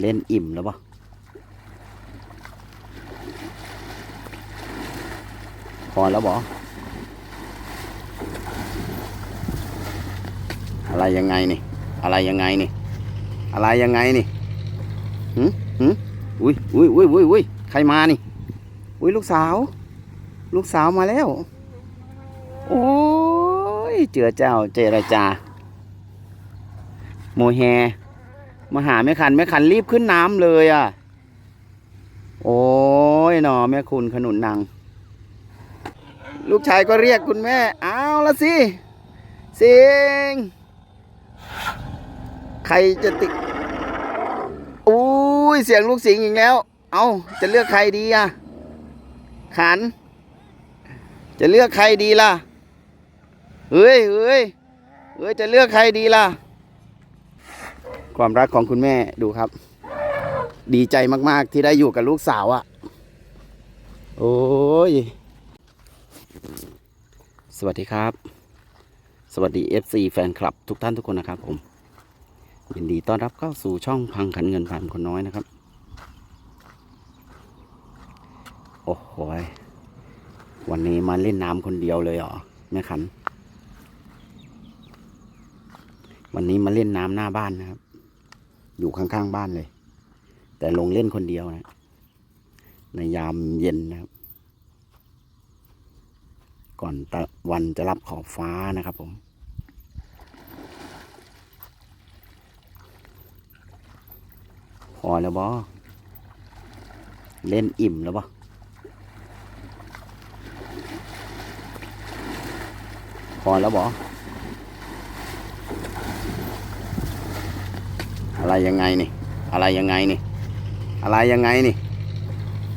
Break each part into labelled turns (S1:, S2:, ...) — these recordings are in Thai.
S1: เล่นอิ่มแล้วปะพอแล้วบออะไรยังไงนี่ อะไรยังไงนี่ อะไรยังไงนี่หืมหืมอุ้ยอุ้ยอุ้ยอุ้ยอุ้ยใครมานี่ อุ้ยลูกสาว ลูกสาวมาแล้ว โอ้ยเจือเจ้าเจรจา โมแฮ มาหาแม่ขันแม่ขันรีบขึ้นน้ำเลยอะ โอ้ยหนอแม่คุณขนุนนางลูกชายก็เรียกคุณแม่ เอาละสิ สิง ใครจะติดอุ้ยเสียงลูกสิงอีกแล้ว เอาจะเลือกใครดีอะ ขัน จะเลือกใครดีล่ะ เฮ้ยเฮ้ยเฮ้ย จะเลือกใครดีล่ะ ความรักของคุณแม่ดูครับ ดีใจมาก ๆ ที่ได้อยู่กับลูกสาวอะ่ะ โอ้ย สวัสดีครับ สวัสดี FC แฟนคลับ ทุกท่านทุกคนนะครับผม ยินดีต้อนรับเข้าสู่ช่องพังขันเงินพันคนน้อยนะครับ โอ้โหวันนี้มาเล่นน้ำคนเดียวเลยเหรอแม่ขัน วันนี้มาเล่นน้ำหน้าบ้านนะครับ อยู่ข้างๆบ้านเลย แต่ลงเล่นคนเดียวนะ ในยามเย็นนะครับ ก่อนตะวันจะรับขอบฟ้านะครับผมพอแล้วบอเล่นอิ่มแล้วบอพอแล้วบอ อะไรยังไงนี่ อะไรยังไงนี่ อะไรยังไงนี่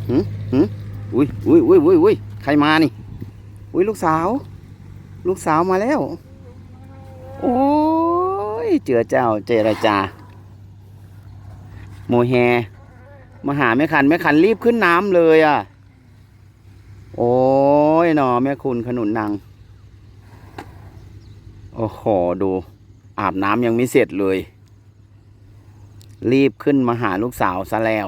S1: หืมหืมอุ้ยอุ้ยอุ้ยอุ้ยอุ้ยใครมานี่ อุ้ยลูกสาว ลูกสาวมาแล้ว โอ้ยเจือเจ้าเจรจา โมแฮมาหาแม่ขันแม่ขันรีบขึ้นน้ำเลยอะ โอ้ยหนอแม่คุณขนุนนางโอ้โหดู อาบน้ำยังไม่เสร็จเลย รีบขึ้นมาหาลูกสาวซะแล้ว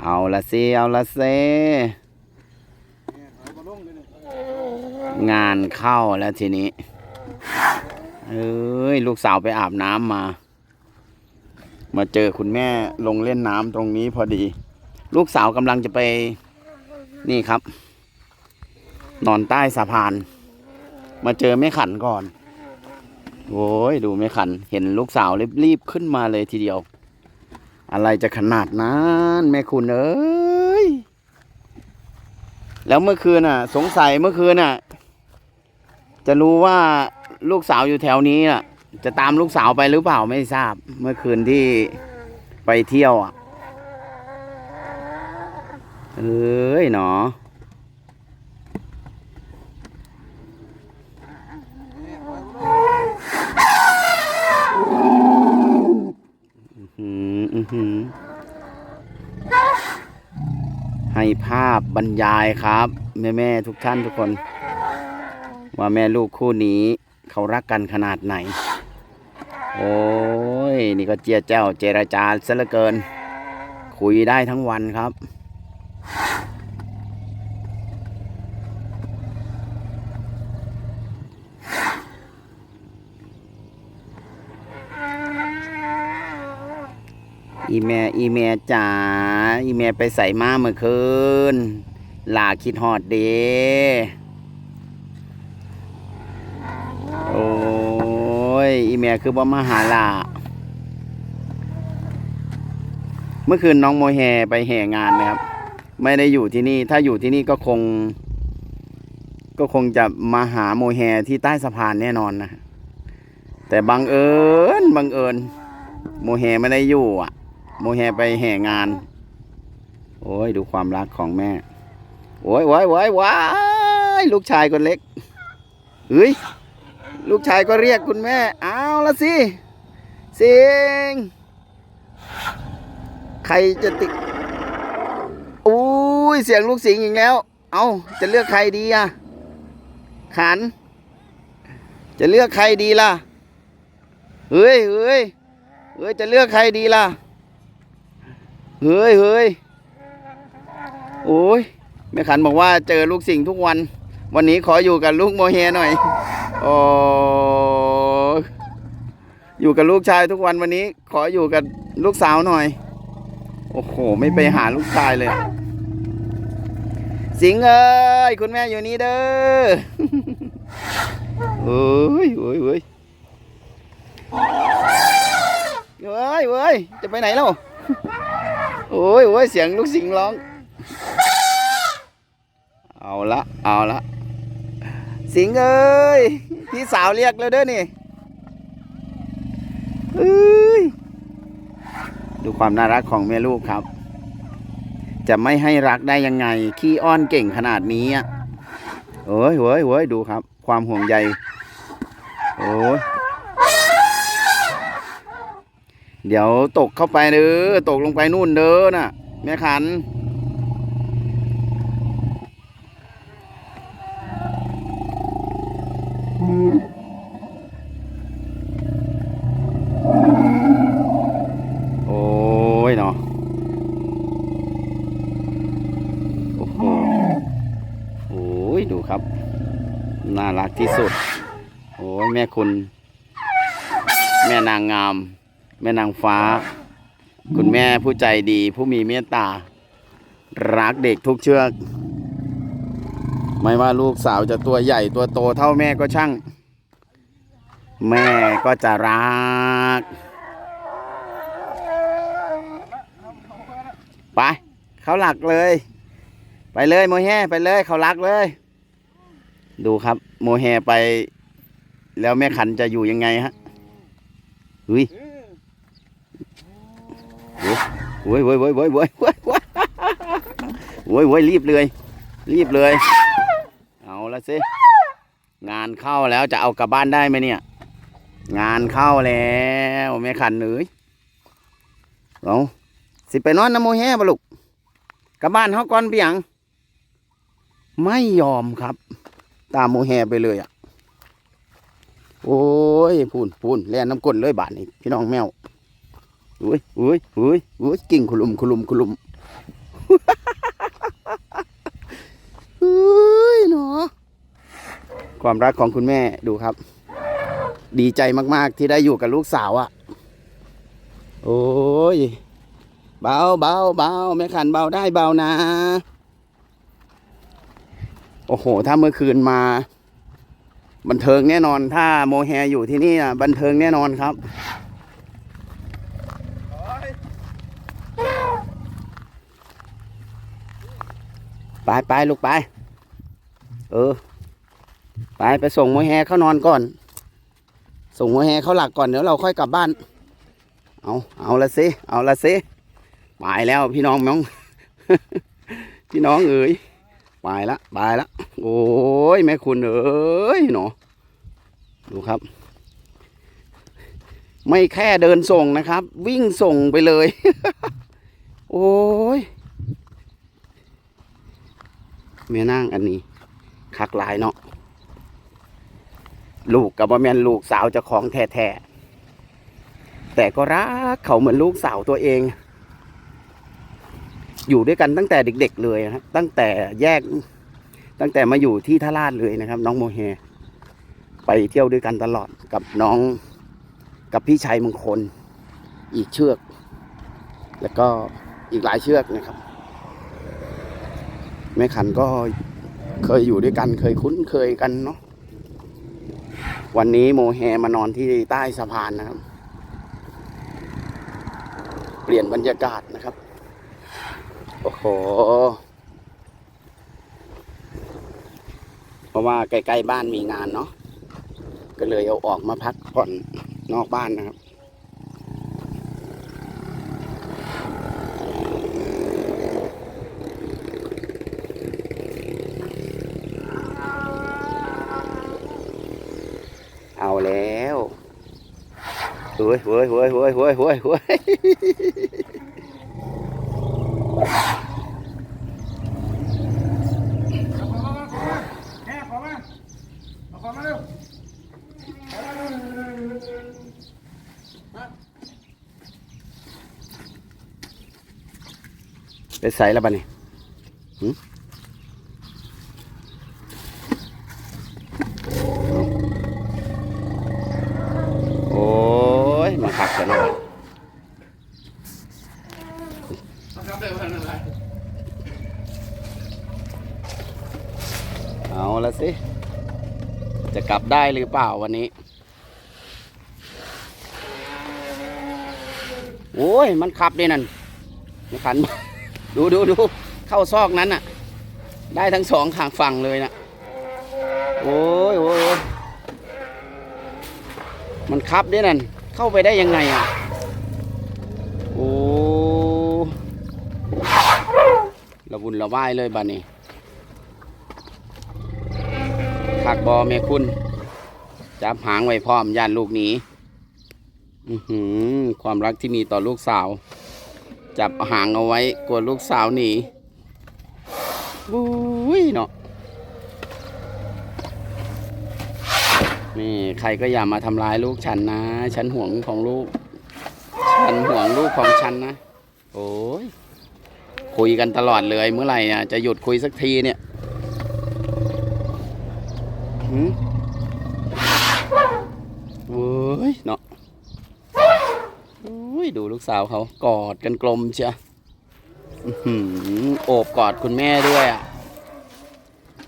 S1: เอาละเซเอาละเซงานเข้าแล้วทีนี้ เอ้ย ลูกสาวไปอาบน้ำมา มาเจอคุณแม่ลงเล่นน้ำตรงนี้พอดี ลูกสาวกำลังจะไป นี่ครับ นอนใต้สะพาน มาเจอแม่ขันก่อน โอ้ยดูแม่ขัน เห็นลูกสาวรีบๆขึ้นมาเลยทีเดียว อะไรจะขนาดนั้นแม่คุณเอ้ย แล้วเมื่อคืนน่ะ สงสัยเมื่อคืนน่ะ จะรู้ว่าลูกสาวอยู่แถวนี้น่ะ จะตามลูกสาวไปหรือเปล่าไม่ทราบ เมื่อคืนที่ไปเที่ยวอะ เอ้ยหนออืมอื้อหือ ให้ภาพบรรยายครับแม่แม่ๆทุกท่านทุกคน ว่าแม่ลูกคู่นี้ เขารักกันขนาดไหน โอ้ย นี่ก็เจียเจ้าเจรจาซะเหลือเกิน คุยได้ทั้งวันครับอีแม่อีแม่จ๋า อีแม่ไปใส่มาเมื่อคืนหลาคิดฮอดเดโอ้ยอีแม่คือบ่มาหาหลาเมื่อคืนน้องโมแฮไปแห่งานนะครับ ไม่ได้อยู่ที่นี่ ถ้าอยู่ที่นี่ก็คง ก็คงจะมาหาโมแฮที่ใต้สะพานแน่นอนนะ แต่บังเอิญบังเอิญโมแฮไม่ได้อยู่อะ โมแฮไปแห่งาน โอ้ยดูความรักของแม่ โอ้ยโอ้ยโอ้ยว้ายลูกชายคนเล็กเฮ้ย ลูกชายก็เรียกคุณแม่ เอาละสิ สิง ใครจะติดอุ้ยเสียงลูกสิงอีกแล้ว เอาจะเลือกใครดีอะ ขัน จะเลือกใครดีล่ะ เฮ้ยเฮ้ยเฮ้ย จะเลือกใครดีล่ะ เฮ้ยเฮ้ย โอ้ยแม่ขันบอกว่าเจอลูกสิงห์ทุกวัน วันนี้ขออยู่กับลูกโมเฮหน่อยโอ้อยู่กับลูกชายทุกวันวันนี้ ขออยู่กับลูกสาวหน่อย โอ้โห ไม่ไปหาลูกชายเลย สิงห์เอ้ยคุณแม่อยู่นี่เด้อเอ้ยเอ้ยเอ้ยเอ้ยเอ้ยจะไปไหนแล้วโอ้ยโอ้ยเสียงลูกสิงห์ร้อง เอาละ เอาละ สิงเอ้ย พี่สาวเรียกแล้วเด้อนี่เอ้ย ดูความน่ารักของแม่ลูกครับ จะไม่ให้รักได้ยังไง ขี้อ้อนเก่งขนาดนี้อะเอ้ยเว้ยเว้ยดูครับ ความห่วงใย โอ้ยเดี๋ยวตกเข้าไปเด้อ ตกลงไปนู่นเด้อน่ะ แม่ขัน โอ้ยเนาะ โอ้โห โอ้ยดูครับ น่ารักที่สุด โอ้ยแม่คุณ แม่นางงาม แม่นางฟ้า คุณแม่ผู้ใจดี ผู้มีเมตตา รักเด็กทุกเชือก ไม่ว่าลูกสาวจะตัวใหญ่ตัวโตเท่าแม่ก็ช่าง แม่ก็จะรัก ไป เขาหลักเลย ไปเลยโมแฮไปเลย เขารักเลย ดูครับ โมแฮไป แล้วแม่ขันจะอยู่ยังไงฮะอุ้ยโว้ยโว้ยโว้ยโว้ยโว้ยโว้ยโว้ยโว้ยโว้ยรีบเลย รีบเลย เอาละสิงานเข้าแล้วจะเอากลับบ้านได้ไหมเนี่ย งานเข้าแล้วแม่ขันเอ้ยเอาสิไปนอนน้ำโมแฮบ่ลูกกลับบ้านเขาก่อนเปียง ไม่ยอมครับ ตามโมแฮไปเลยอะ โอ้ยพูนพูนแล่นน้ำก้นเลยบาทนี่พี่น้องแมวอุ้ยอุ้ยอุ้ยอุ้ยกิ่งคุลุมคุลุมคุลุมอุ้ยเนาะความรักของคุณแม่ดูครับ ดีใจมาก ๆ ที่ได้อยู่กับลูกสาวอะ่ะ โอ้ย เบาเบาเบาแม่ขันเบาได้เบานะ อ้โห ถ้าเมื่อคืนมา บันเทิงแน่นอน ถ้าโมแฮอยู่ที่นี่อะบันเทิงแน่นอนครับไปไปลูกไป เออ ไปไปส่งโมแฮเข้านอนก่อน ส่งโมแฮเข้าหลักก่อนเดี๋ยวเราค่อยกลับบ้าน เอาเอาละสิเอาละสิไปแล้วพี่น้องน้อง พี่น้องเอ๋ย ไปละไปละโอ้ยแม่คุณเอ้ยเนาะดูครับ ไม่แค่เดินส่งนะครับ วิ่งส่งไปเลย โอ้ยแม่นั่งอันนี้คักลายเนาะลูกกับว่าแม่นลูกสาวจะของแท้ๆแต่ก็รักเขาเหมือนลูกสาวตัวเอง อยู่ด้วยกันตั้งแต่เด็ก ๆ เลยนะครับตั้งแต่แยกตั้งแต่มาอยู่ที่ท่าลาดเลยนะครับ น้องโมเฮ ไปเที่ยวด้วยกันตลอดกับน้องกับพี่ชายมงคล อีกเชือก แล้วก็อีกหลายเชือกนะครับ แม่ขันก็เคยอยู่ด้วยกันเคยคุ้นเคยกันเนาะวันนี้โมแฮมานอนที่ใต้สะพานนะครับ เปลี่ยนบรรยากาศนะครับ โอ้โหเพราะว่าใกล้ๆบ้านมีงานเนาะก็เลยเอาออกมาพักผ่อนนอกบ้านนะครับเอาแล้วเฮ้ยเฮ้ยเฮ้ยเฮ้ยเฮ้ยเฮ้ยเฮ้ย
S2: แม่ขอมาเอาขอมาเร็ว
S1: ไปใส่แล้วบ้านี่โอ้ยมาขักกันแล้ว
S2: ครับเดี๋ยวมันอะ
S1: เอาละสิ จะกลับได้หรือเปล่าวันนี้ โอ้ย มันขับดินั่นมันขัน ดูดูดูเข้าซอกนั้นน่ะ ได้ทั้งสองข้างฝั่งเลยนะโอ้ยโอ้ยอยมันขับดินั่นเข้าไปได้ยังไงอะโอ้ระบุนระว่ายเลยบ้านี้คักบอแม่คุณจับหางไว้พร้อมย่านลูกหนีอื้อหือความรักที่มีต่อลูกสาว จับหางเอาไว้กลัวลูกสาวหนีบุ้ยเนาะนี่ใครก็อย่ามาทำร้ายลูกฉันนะ ฉันห่วงของลูก ฉันห่วงลูกของฉันนะ โอ้ยคุยกันตลอดเลยเมื่อไหร่อะจะหยุดคุยสักทีเนี่ย หืมเว้ยเนาะอุ้ย ดูลูกสาวเขากอดกันกลมเชียอื้อหือโอบกอดคุณแม่ด้วยอะ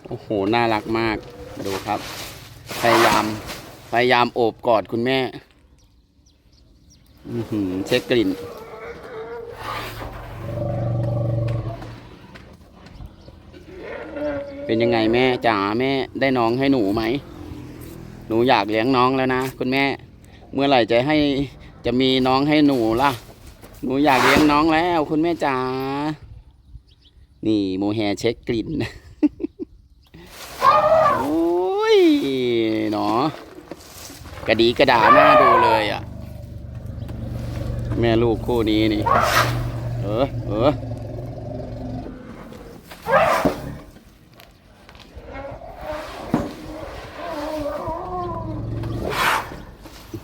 S1: โอ้โห น่ารักมาก ดูครับ พยายาม พยายามโอบกอดคุณแม่เช็คกลิ่น เป็นยังไงแม่จ๋าแม่ได้น้องให้หนูไหม หนูอยากเลี้ยงน้องแล้วนะ คุณแม่ เมื่อไหร่จะให้ จะมีน้องให้หนูล่ะ หนูอยากเลี้ยงน้องแล้ว คุณแม่จ๋า นี่โมแฮเช็คกลิ่น โอ้ยเนาะกระดีกระดาหน้าดูเลยอะ แม่ลูกคู่นี้นี่ เออ เออ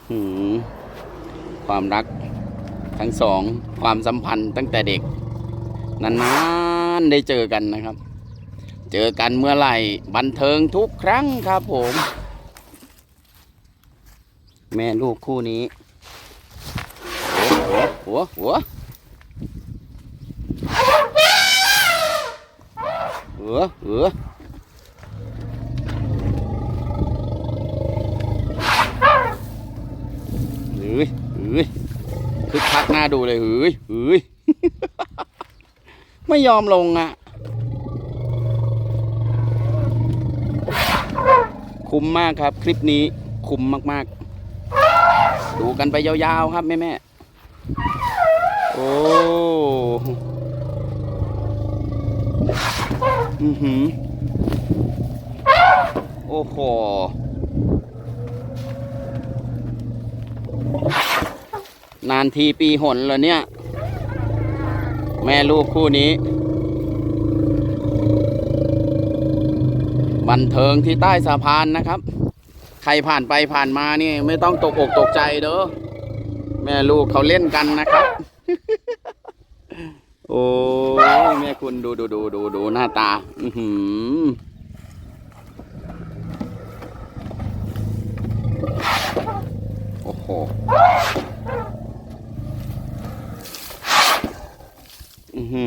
S1: หืม ความรักทั้งสองความสัมพันธ์ตั้งแต่เด็กนานๆได้เจอกันนะครับ เจอกันเมื่อไหร่บันเทิงทุกครั้งครับผม แม่ลูกคู่นี้หัวหัวหัวหัวหัว เฮ้ ยเฮ้ยคึกคักหน้าดูเลยเฮ้ยเฮ้ยไม่ยอมลงอะ คุ้มมากครับ คลิปนี้คุ้มมาก ๆ ดูกันไปยาวๆครับแม่แม่ๆโอ้อือหือ โอ้โห นานทีปีหนเลยเนี่ย แม่ลูกคู่นี้ บันเทิงที่ใต้สะพานนะครับ ใครผ่านไปผ่านมานี่ไม่ต้องตกอกตกใจเด้อแม่ลูกเขาเล่นกันนะครับ โอ้แม่คุณดูดูดูดูดูหน้าตา อือหือโอ้โห อื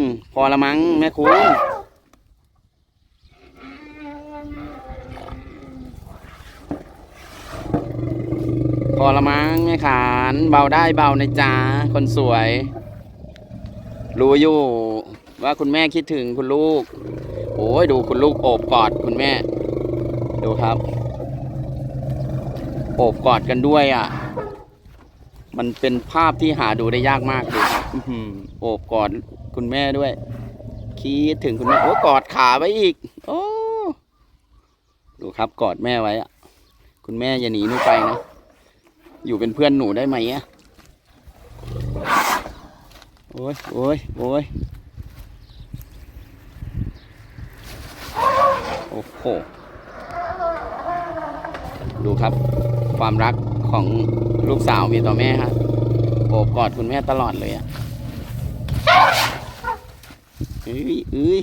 S1: อพอละมั้งแม่คุณพอละมั้งแม่ขานเบาได้เบาในจ๊ะคนสวย รู้อยู่ว่าคุณแม่คิดถึงคุณลูก โอ้ยดูคุณลูกโอบกอดคุณแม่ ดูครับ โอบกอดกันด้วยอะ มันเป็นภาพที่หาดูได้ยากมากดูครับ อื้อหือโอบกอดคุณแม่ด้วย คิดถึงคุณแม่ โอ้กอดขาไว้อีก โอ้ดูครับกอดแม่ไว้อะคุณแม่อย่าหนีหนูไปนะอยู่เป็นเพื่อนหนูได้ไหมอะโอ้ยโอ้ยโอ้ยโอ้โหดูครับ ความรักของลูกสาวมีต่อแม่ฮะโอบกอดคุณแม่ตลอดเลยอะ เอ้ยเอ้ย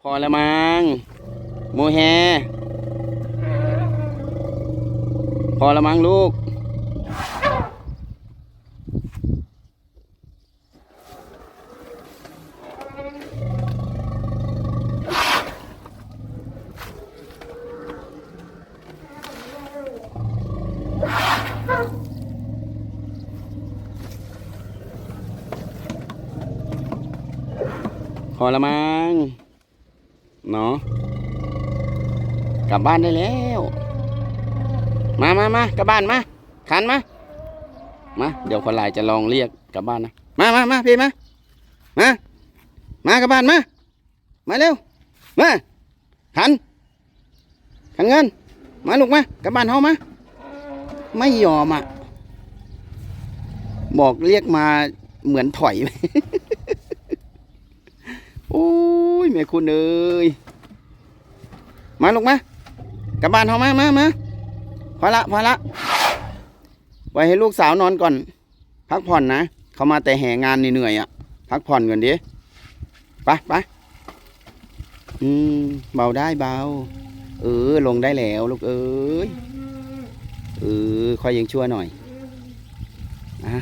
S1: พอแล้วมั้งโมแฮ พอแล้วมั้งลูก พ อละมั้งเนาะกลับบ้านได้แล้ว มามามากลับบ้านมาขันมามาเดี๋ยวคนลายจะลองเรียกกลับบ้านนะมามามาพี่มามามากลับบ้านมามาเร็วมาขันขันเงิน มาลูกมากลับบ้านเฮามาไม่ยอมอะบอกเรียกมาเหมือนถอย โอ้ยแม่คุณเอ้ยมาลูกมากลับบ้านเฮามามามาพอละพอละไว้ให้ลูกสาวนอนก่อน พักผ่อนนะเขามาแต่แห่งานเหนื่อยอะ พักผ่อนก่อนดิไปไปอืมเบาได้เบา เออ ลงได้แล้ว ลูกเอ้ยเออค่อยยังชั่วหน่อยอะ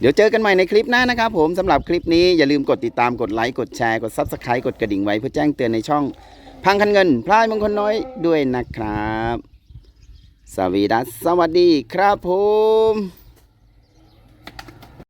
S1: เดี๋ยวเจอกันใหม่ในคลิปหน้านะครับผมสำหรับคลิปนี้อย่าลืมกดติดตามกดไลค์กดแชร์กด Subscribe กดกระดิ่งไว้เพื่อแจ้งเตือนในช่อง พังคันเงิน พลายมงคลน้อยด้วยนะครับ สวีดัสสวัสดีครับผม